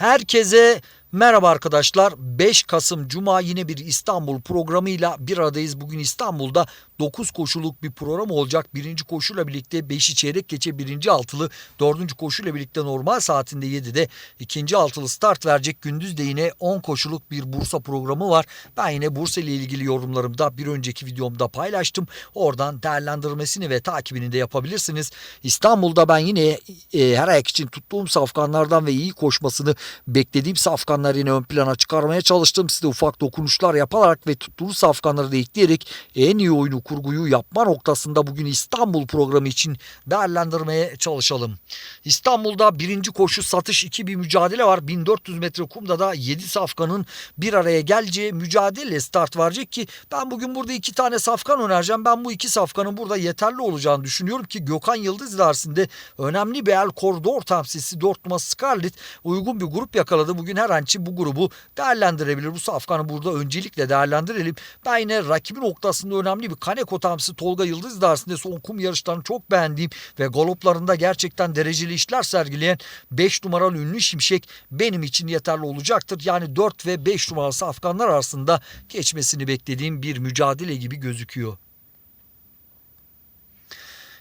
Herkese merhaba arkadaşlar. 5 Kasım Cuma yine bir İstanbul programıyla bir aradayız. Bugün İstanbul'da 9 koşuluk bir program olacak. Birinci koşuyla birlikte 5'i çeyrek geçe birinci altılı. Dördüncü koşuyla birlikte normal saatinde 7'de ikinci altılı start verecek. Gündüz de yine 10 koşuluk bir Bursa programı var. Ben yine Bursa ile ilgili yorumlarımda bir önceki videomda paylaştım. Oradan değerlendirmesini ve takibini de yapabilirsiniz. İstanbul'da ben yine e, her ayak için tuttuğum safkanlardan ve iyi koşmasını beklediğim safkanları yine ön plana çıkarmaya çalıştım. Size ufak dokunuşlar yaparak ve tuttuğunuz safkanları da ekleyerek en iyi oyunu kurguyu yapma noktasında bugün İstanbul programı için değerlendirmeye çalışalım. İstanbul'da birinci koşu satış 2 bir mücadele var. 1400 metre kumda da 7 safkanın bir araya geleceği mücadele start verecek ki ben bugün burada iki tane safkan önereceğim. Ben bu iki safkanın burada yeterli olacağını düşünüyorum ki Gökhan Yıldız idaresinde önemli bir el koridor temsilcisi 4 numara Scarlett uygun bir grup yakaladı. Bugün her an için bu grubu değerlendirebilir. Bu safkanı burada öncelikle değerlendirelim. Ben yine rakibi noktasında önemli bir Kaneko temsilcisi Tolga Yıldız idaresinde son kum yarışlarını çok beğendiğim ve galoplarında gerçekten dereceli işler sergileyen 5 numaralı ünlü Şimşek benim için yeterli olacaktır. Yani 4 ve 5 numaralı safkanlar arasında geçmesini beklediğim bir mücadele gibi gözüküyor.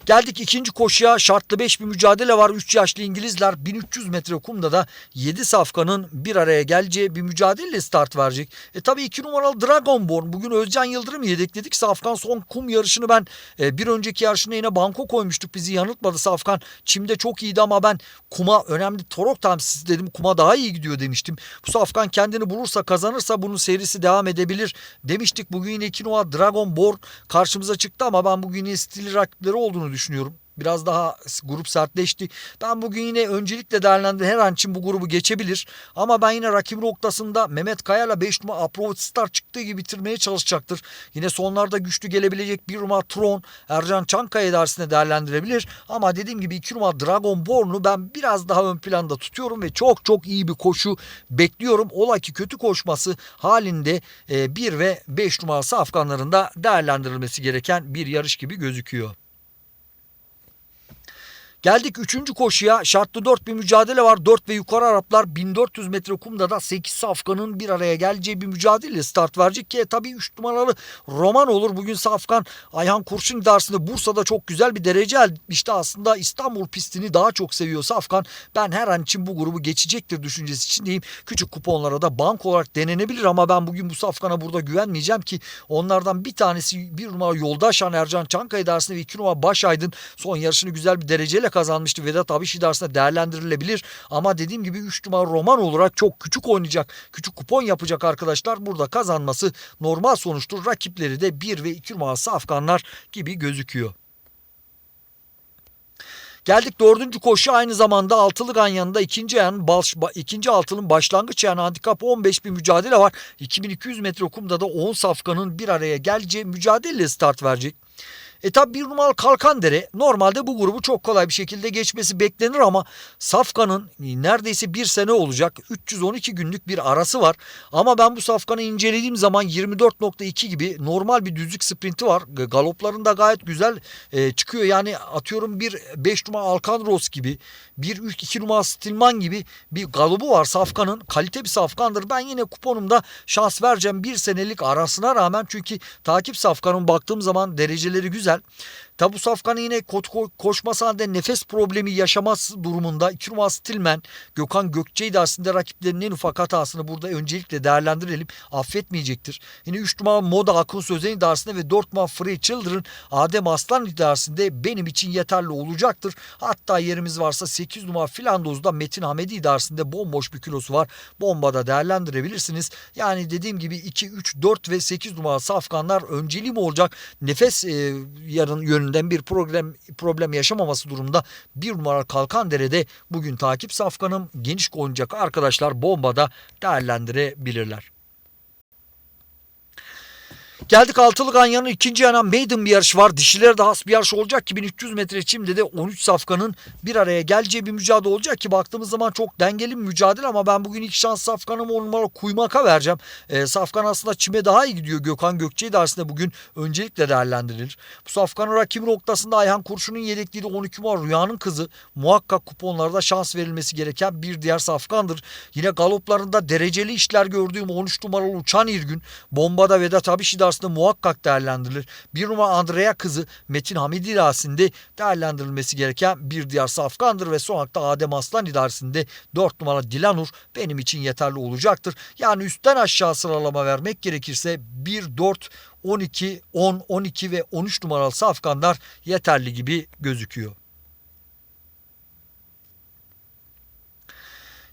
Geldik ikinci koşuya şartlı 5 bir mücadele var. 3 yaşlı İngilizler 1300 metre kumda da 7 safkanın bir araya geleceği bir mücadeleyle start verecek. E tabi 2 numaralı Dragonborn bugün Özcan Yıldırım yedekledik. Safkan son kum yarışını ben e, bir önceki yarışına yine banko koymuştuk. Bizi yanıltmadı Safkan. Çimde çok iyiydi ama ben kuma önemli torok temsilcisi dedim. Kuma daha iyi gidiyor demiştim. Bu Safkan kendini bulursa kazanırsa bunun serisi devam edebilir demiştik. Bugün yine 2 numaralı Dragonborn karşımıza çıktı ama ben bugün yine stili rakipleri olduğunu düşünüyorum. Biraz daha grup sertleşti. Ben bugün yine öncelikle değerlendir her an için bu grubu geçebilir. Ama ben yine rakip noktasında Mehmet Kaya'yla 5 numara Approach Star çıktığı gibi bitirmeye çalışacaktır. Yine sonlarda güçlü gelebilecek 1 numara Tron Ercan Çankaya dersine değerlendirebilir. Ama dediğim gibi 2 numara Dragonborn'u ben biraz daha ön planda tutuyorum ve çok çok iyi bir koşu bekliyorum. Ola ki kötü koşması halinde 1 ve 5 numarası Afganlarında değerlendirilmesi gereken bir yarış gibi gözüküyor. Geldik 3. koşuya. Şartlı 4 bir mücadele var. 4 ve yukarı Araplar 1400 metre kumda da 8 safkanın bir araya geleceği bir mücadele start verecek ki e, tabii 3 numaralı Roman olur. Bugün Safkan Ayhan Kurşun dersinde Bursa'da çok güzel bir derece elde etmişti. Aslında İstanbul pistini daha çok seviyor Safkan. Ben her an için bu grubu geçecektir düşüncesi içindeyim. Küçük kuponlara da bank olarak denenebilir ama ben bugün bu Safkan'a burada güvenmeyeceğim ki onlardan bir tanesi bir numara Yoldaşan Ercan Çankaya dersinde ve iki numara Başaydın son yarışını güzel bir dereceyle kazanmıştı. Vedat Abiş idaresinde değerlendirilebilir. Ama dediğim gibi 3 numara roman olarak çok küçük oynayacak. Küçük kupon yapacak arkadaşlar. Burada kazanması normal sonuçtur. Rakipleri de 1 ve 2 numarası Afganlar gibi gözüküyor. Geldik dördüncü koşu aynı zamanda altılı ganyanında ikinci ayağın baş, ikinci altının başlangıç yani handikap 15 bir mücadele var. 2200 metre kumda da 10 safkanın bir araya geleceği mücadele start verecek. E tabi bir numaralı Kalkandere normalde bu grubu çok kolay bir şekilde geçmesi beklenir ama Safkan'ın neredeyse bir sene olacak 312 günlük bir arası var. Ama ben bu Safkan'ı incelediğim zaman 24.2 gibi normal bir düzlük sprinti var. Galoplarında gayet güzel e, çıkıyor. Yani atıyorum bir 5 numara Alcandros gibi bir 3 2 numara Stilman gibi bir galobu var Safkan'ın. Kalite bir Safkan'dır. Ben yine kuponumda şans vereceğim bir senelik arasına rağmen çünkü takip Safkan'ın baktığım zaman dereceleri güzel güzel. Tabi bu Safkan'ın yine ko ko koşması halinde nefes problemi yaşaması durumunda numara Stilmen, Gökhan Gökçe'yi de aslında rakiplerinin en ufak hatasını burada öncelikle değerlendirelim. Affetmeyecektir. Yine 3 numara Moda Akın Sözen idaresinde ve 4 numara Free Children Adem Aslan idaresinde benim için yeterli olacaktır. Hatta yerimiz varsa 8 numara Filandoz'da Metin Hamedi idaresinde bomboş bir kilosu var. Bombada değerlendirebilirsiniz. Yani dediğim gibi 2, 3, 4 ve 8 numara Safkanlar önceliğim olacak. Nefes e, yarın yönünde yönünden bir problem problem yaşamaması durumda bir numara Kalkandere'de bugün takip safkanım geniş oynayacak arkadaşlar bombada değerlendirebilirler. Geldik altılı ganyanın ikinci yana maiden bir yarış var. Dişilere de has bir yarış olacak ki 1300 metre çimde de 13 safkanın bir araya geleceği bir mücadele olacak ki baktığımız zaman çok dengeli bir mücadele ama ben bugün ilk şans safkanımı 10 numara Kuymak'a vereceğim. Ee, safkan aslında çime daha iyi gidiyor. Gökhan Gökçe'yi de aslında bugün öncelikle değerlendirilir. Bu safkanın rakibi noktasında Ayhan Kurşun'un yedekliği de 12 numara Rüyanın kızı. Muhakkak kuponlarda şans verilmesi gereken bir diğer safkandır. Yine galoplarında dereceli işler gördüğüm 13 numaralı Uçan İrgün. Bombada Vedat Abişi de aslında muhakkak değerlendirilir. Bir numara Andrea kızı Metin Hamid idaresinde değerlendirilmesi gereken bir diğer safkandır ve son hakta Adem Aslan idaresinde 4 numara Dilanur benim için yeterli olacaktır. Yani üstten aşağı sıralama vermek gerekirse 1, 4, 12, 10, 12 ve 13 numaralı safkanlar yeterli gibi gözüküyor.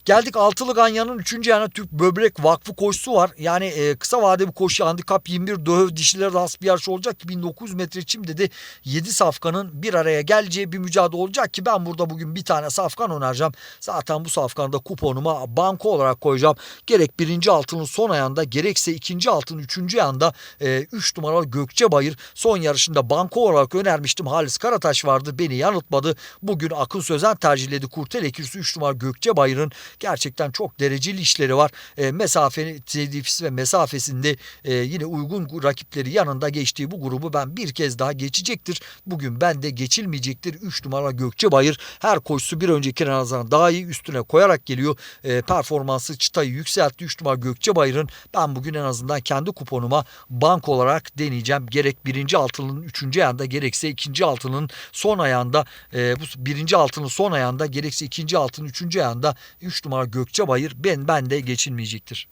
Geldik Altılı Ganyan'ın 3. yana Türk Böbrek Vakfı koşusu var. Yani e, kısa vadeli koşu handikap 21 döv dişiler rast bir yarış olacak ki 1900 metre çimde de 7 safkanın bir araya geleceği bir mücadele olacak ki ben burada bugün bir tane safkan önereceğim. Zaten bu safkanda kuponuma banko olarak koyacağım. Gerek birinci altının son ayağında gerekse ikinci altın üçüncü ayağında 3 e, numaralı Gökçe Bayır son yarışında banko olarak önermiştim. Halis Karataş vardı beni yanıltmadı. Bugün Akın Sözen tercihledi. Kurtel Ekürüsü 3 numara Gökçe Bayır'ın gerçekten çok dereceli işleri var. E, mesafe tedifisi ve mesafesinde e, yine uygun rakipleri yanında geçtiği bu grubu ben bir kez daha geçecektir. Bugün ben de geçilmeyecektir. 3 numara Gökçe Bayır her koşusu bir önceki nazaran daha iyi üstüne koyarak geliyor. E, performansı çıtayı yükseltti. 3 numara Gökçe Bayır'ın ben bugün en azından kendi kuponuma bank olarak deneyeceğim. Gerek birinci altının üçüncü ayağında gerekse ikinci altının son ayağında e, bu birinci altının son ayağında gerekse ikinci altının üçüncü ayağında 3 numara Gökçe Bayır ben ben de geçilmeyecektir.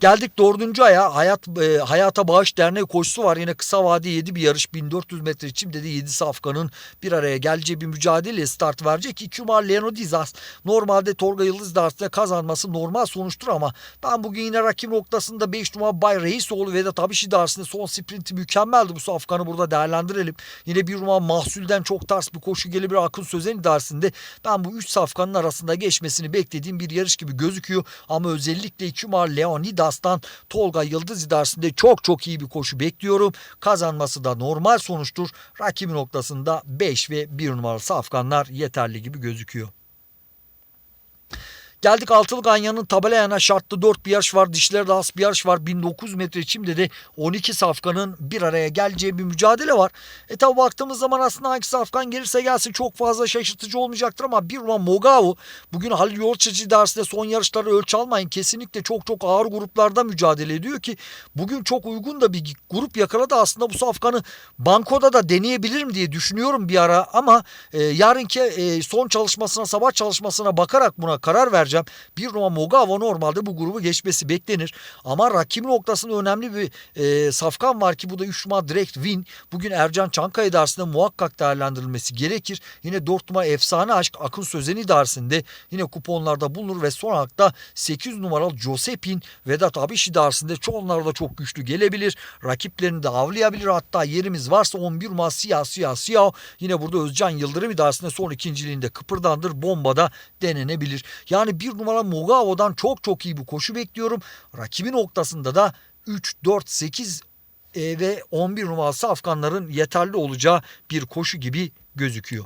Geldik dördüncü aya Hayat e, Hayata Bağış Derneği koşusu var. Yine kısa vade 7 bir yarış 1400 metre içimde de 7 safkanın bir araya geleceği bir mücadele start verecek. 2 numara Leno Dizas normalde Torga Yıldız dersinde kazanması normal sonuçtur ama ben bugün yine rakip noktasında 5 numara Bay Reisoğlu Vedat Abişi dersinde son sprinti mükemmeldi. Bu safkanı burada değerlendirelim. Yine bir numara Mahsul'den çok ters bir koşu gelebilir Akın Sözen dersinde. Ben bu 3 safkanın arasında geçmesini beklediğim bir yarış gibi gözüküyor. Ama özellikle 2 numara Leonidas Aslan Tolga Yıldız idaresinde çok çok iyi bir koşu bekliyorum. Kazanması da normal sonuçtur. Rakibi noktasında 5 ve 1 numaralı safkanlar yeterli gibi gözüküyor. Geldik Altılı Ganyan'ın tabela yana şartlı 4 bir yarış var. Dişlerde az bir yarış var. 1900 metre çimde de 12 safkanın bir araya geleceği bir mücadele var. E tabi baktığımız zaman aslında hangi safkan gelirse gelsin çok fazla şaşırtıcı olmayacaktır ama bir numara Mogavu bugün Halil Yolçacı dersinde son yarışları ölçü almayın. Kesinlikle çok çok ağır gruplarda mücadele ediyor ki bugün çok uygun da bir grup yakaladı. Aslında bu safkanı bankoda da deneyebilirim diye düşünüyorum bir ara ama e, yarınki e, son çalışmasına sabah çalışmasına bakarak buna karar vereceğim vereceğim. Bir numara Mogava normalde bu grubu geçmesi beklenir. Ama rakibin noktasında önemli bir e, safkan var ki bu da 3 numara direkt win. Bugün Ercan Çankaya dersinde muhakkak değerlendirilmesi gerekir. Yine 4 numara Efsane Aşk Akın Sözeni dersinde yine kuponlarda bulunur ve son hakta 8 numaralı Josepin Vedat Abişi dersinde çoğunlarda çok güçlü gelebilir. Rakiplerini de avlayabilir. Hatta yerimiz varsa 11 numara Siyah Siyah Siyah yine burada Özcan Yıldırım idaresinde son ikinciliğinde kıpırdandır. Bombada denenebilir. Yani bir numara Mogavo'dan çok çok iyi bir koşu bekliyorum. Rakibi noktasında da 3, 4, 8 ve 11 numarası Afganların yeterli olacağı bir koşu gibi gözüküyor.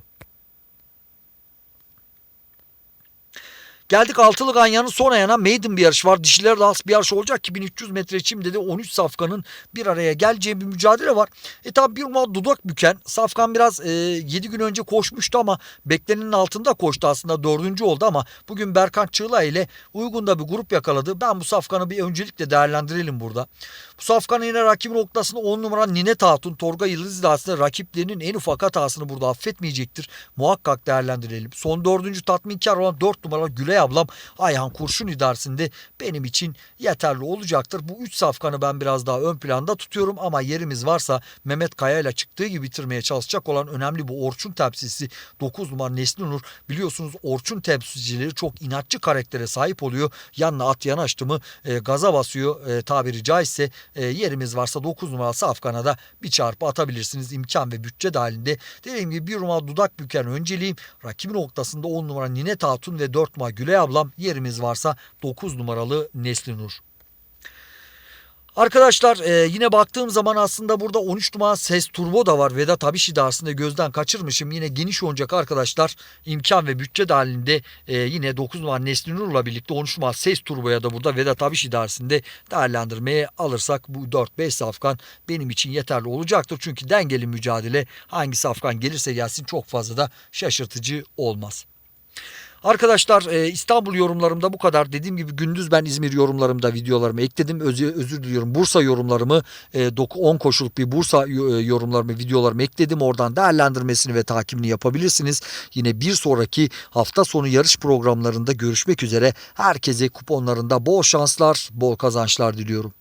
Geldik Altılı Ganyan'ın son ayağına maiden bir yarış var. Dişiler de bir yarış olacak ki 1300 metre çimde de 13 safkanın bir araya geleceği bir mücadele var. E tabi bir numara dudak büken. Safkan biraz e, 7 gün önce koşmuştu ama beklenenin altında koştu aslında dördüncü oldu ama bugün Berkan Çığla ile uygun da bir grup yakaladı. Ben bu safkanı bir öncelikle değerlendirelim burada. Bu safkanın yine rakip noktasında 10 numara Nine Tatun Torga Yıldız aslında rakiplerinin en ufak hatasını burada affetmeyecektir. Muhakkak değerlendirelim. Son dördüncü tatminkar olan 4 numara Güle ablam Ayhan Kurşun idaresinde benim için yeterli olacaktır. Bu üç safkanı ben biraz daha ön planda tutuyorum ama yerimiz varsa Mehmet Kaya ile çıktığı gibi bitirmeye çalışacak olan önemli bu Orçun tepsisi 9 numara Nesli Nur. Biliyorsunuz Orçun temsilcileri çok inatçı karaktere sahip oluyor. Yanına at yanaştı mı e, gaza basıyor e, tabiri caizse e, yerimiz varsa 9 numara safkana da bir çarpı atabilirsiniz imkan ve bütçe dahilinde. Dediğim gibi bir numara dudak büken önceliğim. Rakibi noktasında 10 numara Nine Tatun ve 4 numara Gülay ablam yerimiz varsa 9 numaralı Nesli Nur. Arkadaşlar e, yine baktığım zaman aslında burada 13 numara ses turbo da var. Vedat Abiş'i de aslında gözden kaçırmışım. Yine geniş oynayacak arkadaşlar imkan ve bütçe dahilinde e, yine 9 numara Nesli Nur'la birlikte 13 numara ses turboya da burada Vedat Abiş idaresinde değerlendirmeye alırsak bu 4-5 safkan benim için yeterli olacaktır. Çünkü dengeli mücadele hangi safkan gelirse gelsin çok fazla da şaşırtıcı olmaz. Arkadaşlar e, İstanbul yorumlarımda bu kadar. Dediğim gibi gündüz ben İzmir yorumlarımda videolarımı ekledim. Özür, özür diliyorum. Bursa yorumlarımı e, dok- 10 koşuluk bir Bursa e, yorumlarımı videolarımı ekledim. Oradan değerlendirmesini ve takibini yapabilirsiniz. Yine bir sonraki hafta sonu yarış programlarında görüşmek üzere. Herkese kuponlarında bol şanslar, bol kazançlar diliyorum.